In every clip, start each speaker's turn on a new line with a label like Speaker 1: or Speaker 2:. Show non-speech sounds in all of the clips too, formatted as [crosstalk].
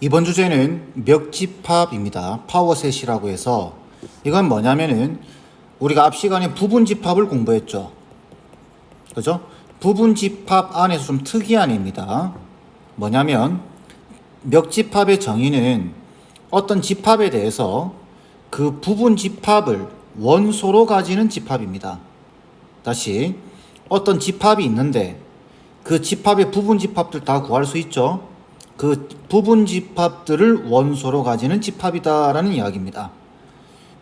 Speaker 1: 이번 주제는 멱집합입니다. 파워셋이라고 해서 이건 뭐냐면은 우리가 앞 시간에 부분집합을 공부했죠. 그죠? 부분집합 안에서 좀 특이한 애입니다. 뭐냐면 멱집합의 정의는 어떤 집합에 대해서 그 부분집합을 원소로 가지는 집합입니다. 다시 어떤 집합이 있는데 그 집합의 부분 집합들 다 구할 수 있죠. 그 부분 집합들을 원소로 가지는 집합이다라는 이야기입니다.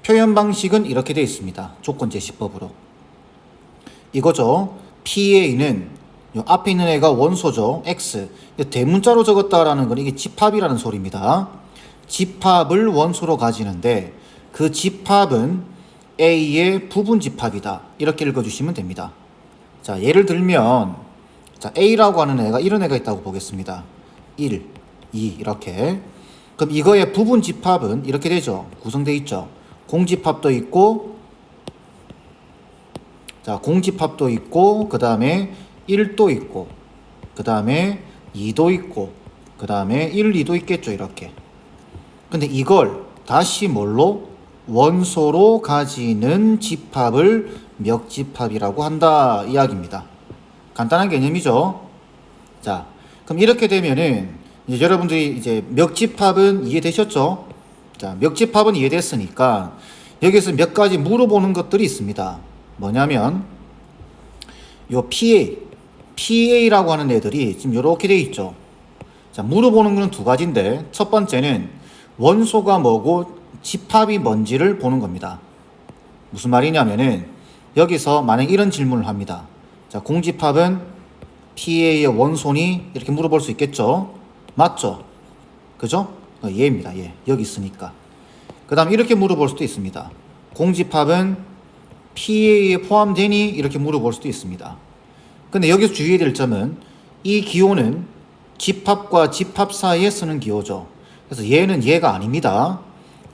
Speaker 1: 표현 방식은 이렇게 되어 있습니다. 조건 제시법으로. 이거죠. PA는 요 앞에 있는 애가 원소죠. X. 대문자로 적었다라는 건 이게 집합이라는 소리입니다. 집합을 원소로 가지는데 그 집합은 A의 부분 집합이다. 이렇게 읽어주시면 됩니다. 자, 예를 들면 자, A라고 하는 애가 이런 애가 있다고 보겠습니다. 1, 2 이렇게. 그럼 이거의 부분 집합은 이렇게 되죠. 구성되어 있죠. 공집합도 있고 자, 공집합도 있고 그다음에 1도 있고 그다음에 2도 있고 그다음에 1, 2도 있겠죠, 이렇게. 근데 이걸 다시 뭘로 원소로 가지는 집합을 멱집합이라고 한다 이야기입니다. 간단한 개념이죠. 자, 그럼 이렇게 되면은 이제 여러분들이 이제 멱집합은 이해되셨죠? 자, 멱집합은 이해됐으니까 여기서 몇 가지 물어보는 것들이 있습니다. 뭐냐면 요 PA, PA라고 하는 애들이 지금 이렇게 돼 있죠. 자, 물어보는 거는 두 가지인데 첫 번째는 원소가 뭐고 집합이 뭔지를 보는 겁니다. 무슨 말이냐면은 여기서 만약 이런 질문을 합니다. 자, 공집합은 PA의 원소니 이렇게 물어볼 수 있겠죠? 맞죠? 그죠? 어, 예입니다. 예. 여기 있으니까. 그 다음 이렇게 물어볼 수도 있습니다. 공집합은 PA에 포함되니 이렇게 물어볼 수도 있습니다. 근데 여기서 주의해야 될 점은 이 기호는 집합과 집합 사이에 쓰는 기호죠. 그래서 얘는 얘가 아닙니다.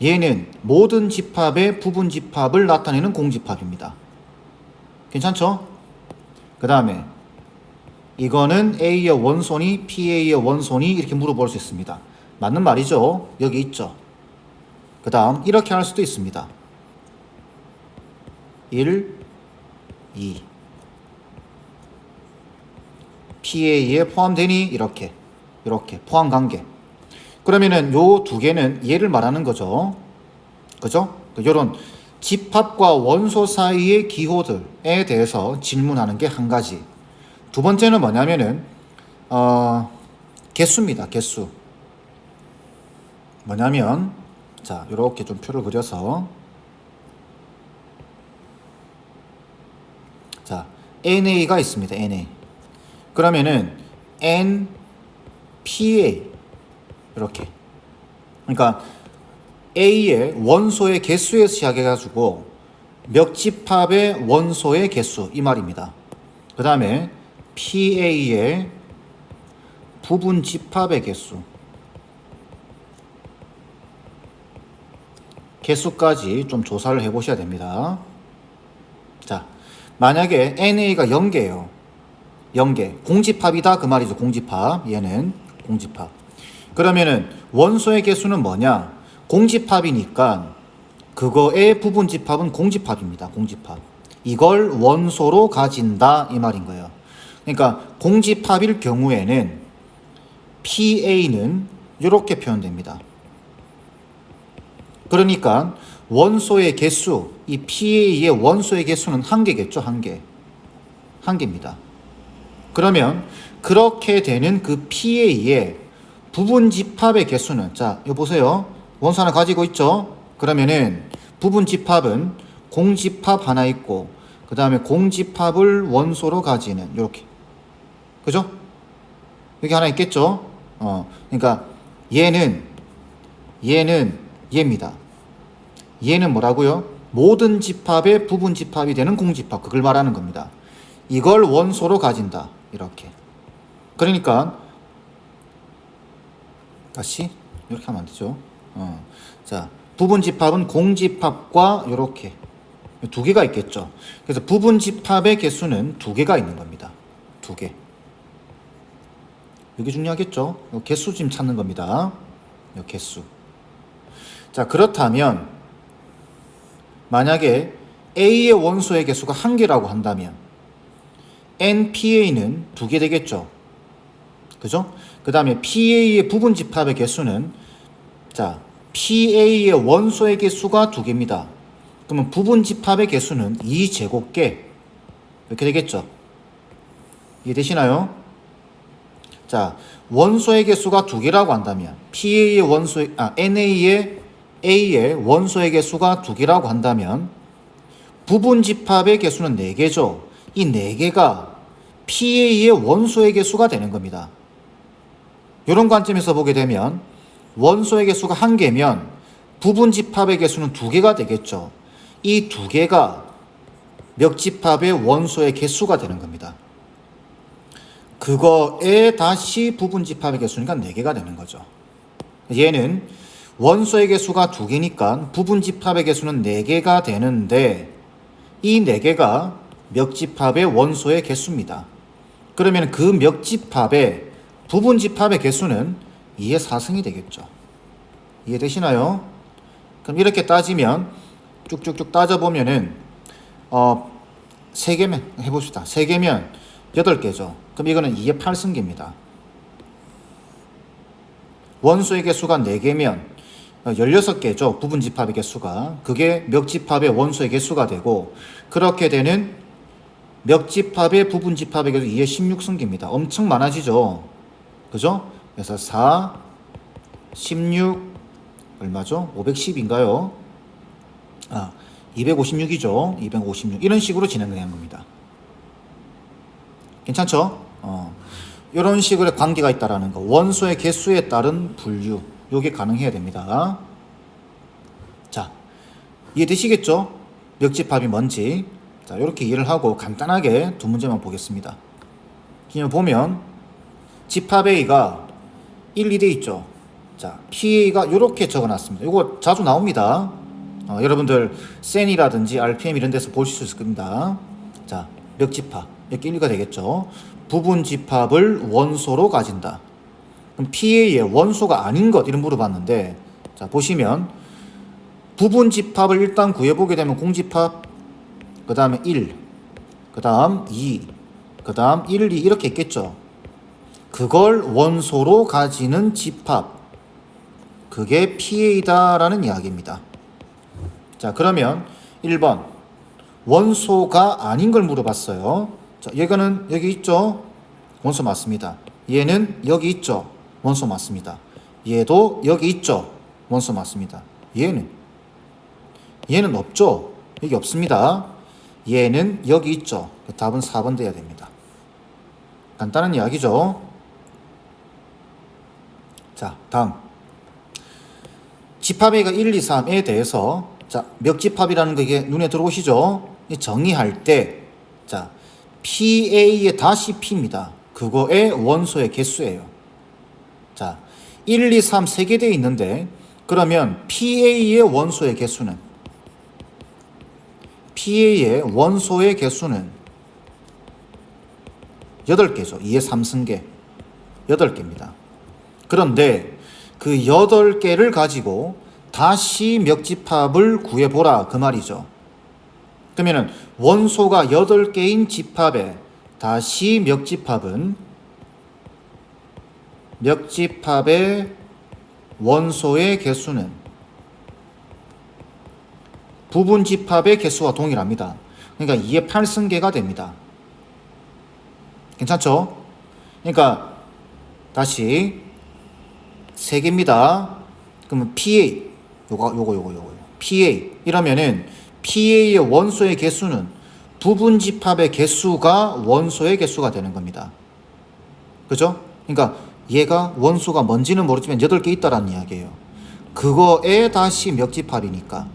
Speaker 1: 얘는 모든 집합의 부분 집합을 나타내는 공집합입니다. 괜찮죠? 그 다음에 이거는 A의 원소니 PA의 원소니 이렇게 물어볼 수 있습니다. 맞는 말이죠. 여기 있죠. 그 다음 이렇게 할 수도 있습니다. 1, 2 PA에 포함되니 이렇게 이렇게 포함 관계 그러면은 요 두 개는 얘를 말하는 거죠. 그죠? 요런 집합과 원소 사이의 기호들에 대해서 질문하는 게 한 가지. 두 번째는 뭐냐면은 어, 개수입니다. 개수. 뭐냐면 자, 이렇게 좀 표를 그려서 자, NA가 있습니다. NA. 그러면은 N PA 이렇게. 그러니까 A의 원소의 개수에 시작해 가지고 멱집합의 원소의 개수 이 말입니다. 그 다음에 PA의 부분 집합의 개수 개수까지 좀 조사를 해 보셔야 됩니다. 자, 만약에 NA가 0개예요. 0개. 공집합이다 그 말이죠. 공집합. 얘는 공집합. 그러면은 원소의 개수는 뭐냐? 공집합이니까 그거의 부분 집합은 공집합입니다. 공집합. 이걸 원소로 가진다 이 말인 거예요. 그러니까 공집합일 경우에는 PA는 이렇게 표현됩니다. 그러니까 원소의 개수, 이 PA의 원소의 개수는 한 개겠죠, 한 개. 한 개입니다. 그러면 그렇게 되는 그 PA의 부분 집합의 개수는 자, 이거 보세요. 원소 하나 가지고 있죠? 그러면은 부분 집합은 공집합 하나 있고 그 다음에 공집합을 원소로 가지는 이렇게 그죠? 여기 하나 있겠죠? 어, 그러니까 얘는 얘는 얘입니다. 얘는 뭐라고요? 모든 집합의 부분 집합이 되는 공집합 그걸 말하는 겁니다. 이걸 원소로 가진다 이렇게. 그러니까 다시 이렇게 하면 안 되죠. 어. 자, 부분 집합은 공집합과 이렇게 두 개가 있겠죠. 그래서 부분 집합의 개수는 두 개가 있는 겁니다. 두 개. 이게 중요하겠죠. 개수 지금 찾는 겁니다. 요 개수. 자, 그렇다면 만약에 A의 원소의 개수가 한 개라고 한다면 NPA는 두 개 되겠죠. 그죠? 그 다음에 PA의 부분 집합의 개수는 자, PA의 원소의 개수가 두 개입니다. 그러면 부분 집합의 개수는 2제곱개 이렇게 되겠죠. 이해되시나요? 자, 원소의 개수가 두 개라고 한다면 PA의 원소 아 NA의 A의 원소의 개수가 두 개라고 한다면 부분 집합의 개수는 네 개죠. 이 네 개가 PA의 원소의 개수가 되는 겁니다. 이런 관점에서 보게 되면 원소의 개수가 한 개면 부분 집합의 개수는 두 개가 되겠죠. 이 두 개가 멱집합의 원소의 개수가 되는 겁니다. 그거에 다시 부분 집합의 개수니까 4개가 되는 거죠. 얘는 원소의 개수가 2개니까 부분 집합의 개수는 4개가 되는데 이 4개가 멱집합의 원소의 개수입니다. 그러면 그 멱집합의 부분 집합의 개수는 2의 4승이 되겠죠. 이해되시나요? 그럼 이렇게 따지면 쭉쭉쭉 따져보면은 어, 3개면 해봅시다. 3개면 8개죠. 그럼 이거는 2의 8승계입니다. 원소의 개수가 4개면 16개죠. 부분 집합의 개수가. 그게 멱집합의 원소의 개수가 되고 그렇게 되는 멱집합의 부분 집합의 개수 2의 16승계입니다. 엄청 많아지죠. 그죠? 그래서 4, 16, 얼마죠? 510인가요? 아, 256이죠. 256. 이런 식으로 진행되는 겁니다. 괜찮죠? 어. 이런 식으로 관계가 있다라는 거. 원소의 개수에 따른 분류. 요게 가능해야 됩니다. 자, 이해되시겠죠? 멱집합이 뭔지. 자, 이렇게 이해를 하고 간단하게 두 문제만 보겠습니다. 그냥 보면 집합 A가 1, 2돼 있죠. 자, PA가 이렇게 적어놨습니다. 이거 자주 나옵니다. 어, 여러분들 센이라든지 RPM 이런 데서 보실 수 있을 겁니다. 자, 멱집합 이렇게 1가 되겠죠. 부분 집합을 원소로 가진다. 그럼 PA의 원소가 아닌 것 이런 물어봤는데 자 보시면 부분 집합을 일단 구해보게 되면 공집합 그 다음에 1, 그 다음 2, 그 다음 1, 2 이렇게 있겠죠. 그걸 원소로 가지는 집합 그게 PA다라는 이야기입니다. 자 그러면 1번 원소가 아닌 걸 물어봤어요. 자, 얘가는 여기 있죠? 원소 맞습니다. 얘는 여기 있죠? 원소 맞습니다. 얘도 여기 있죠? 원소 맞습니다. 얘는 얘는 없죠? 여기 없습니다. 얘는 여기 있죠? 답은 4번 돼야 됩니다. 간단한 이야기죠? 자, 다음. 집합의가 1, 2, 3에 대해서 자, 멱집합이라는 거 이게 눈에 들어오시죠? 정의할 때 자, PA의 다시 P입니다. 그거의 원소의 개수예요. 자, 1, 2, 3 세 개 돼 있는데 그러면 PA의 원소의 개수는 PA의 원소의 개수는 8개죠. 2의 3승계. 8개입니다. 그런데 그 8개를 가지고 다시 멱집합을 구해보라. 그 말이죠. 그러면은 원소가 8개인 집합에 다시 멱집합은 멱집합의 원소의 개수는 부분 집합의 개수와 동일합니다. 그러니까 2의 8승계가 됩니다. 괜찮죠? 그러니까 다시 3개입니다. 그러면 PA 요거 요거 요거 요거 PA 이러면은 PA의 원소의 개수는 부분 집합의 개수가 원소의 개수가 되는 겁니다. 그죠? 그러니까 얘가 원소가 뭔지는 모르지만 8개 있다라는 이야기예요. 그거에 다시 멱집합이니까.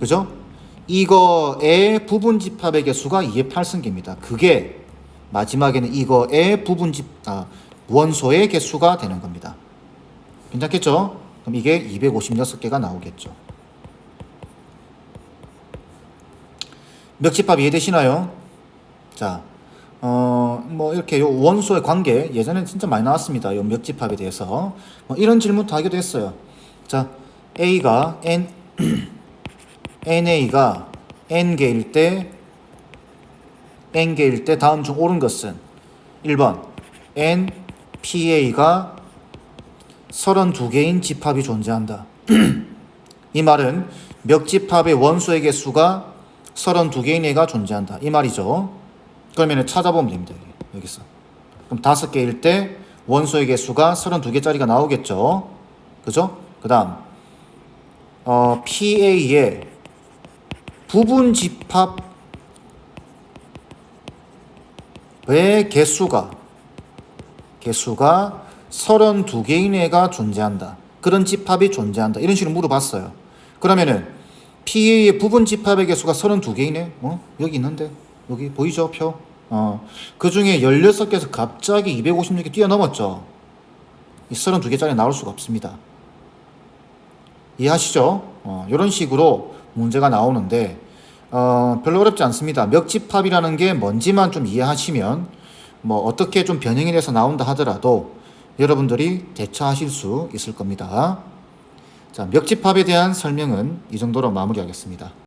Speaker 1: 그죠? 이거의 부분 집합의 개수가 2의 8승계입니다. 그게 마지막에는 이거의 부분 집, 아, 원소의 개수가 되는 겁니다. 괜찮겠죠? 그럼 이게 256개가 나오겠죠. 멱집합 이해되시나요? 자, 어, 뭐 이렇게 요 원소의 관계 예전에 진짜 많이 나왔습니다. 요 몇집합에 대해서 뭐 이런 질문도 하기도 했어요. 자, A가 N [clears throat] NA가 N개일 때 N개일 때 다음 중 옳은 것은 1번 N PA가 32개인 집합이 존재한다. [clears throat] 이 말은 멱집합의 원소의 개수가 32개인 애가 존재한다. 이 말이죠. 그러면 찾아보면 됩니다. 여기, 여기서. 그럼 다섯 개일 때 원소의 개수가 32개짜리가 나오겠죠. 그죠? 그 다음, 어, PA의 부분 집합의 개수가, 개수가 32개인 애가 존재한다. 그런 집합이 존재한다. 이런 식으로 물어봤어요. 그러면은 PA의 부분 집합의 개수가 32개이네. 어? 여기 있는데. 여기 보이죠? 표. 어. 그 중에 16개에서 갑자기 256개 뛰어넘었죠. 이 32개짜리 나올 수가 없습니다. 이해하시죠? 어, 이런 식으로 문제가 나오는데 어, 별로 어렵지 않습니다. 멱집합이라는 게 뭔지만 좀 이해하시면 뭐 어떻게 좀 변형이 돼서 나온다 하더라도 여러분들이 대처하실 수 있을 겁니다. 자, 멱집합에 대한 설명은 이 정도로 마무리하겠습니다.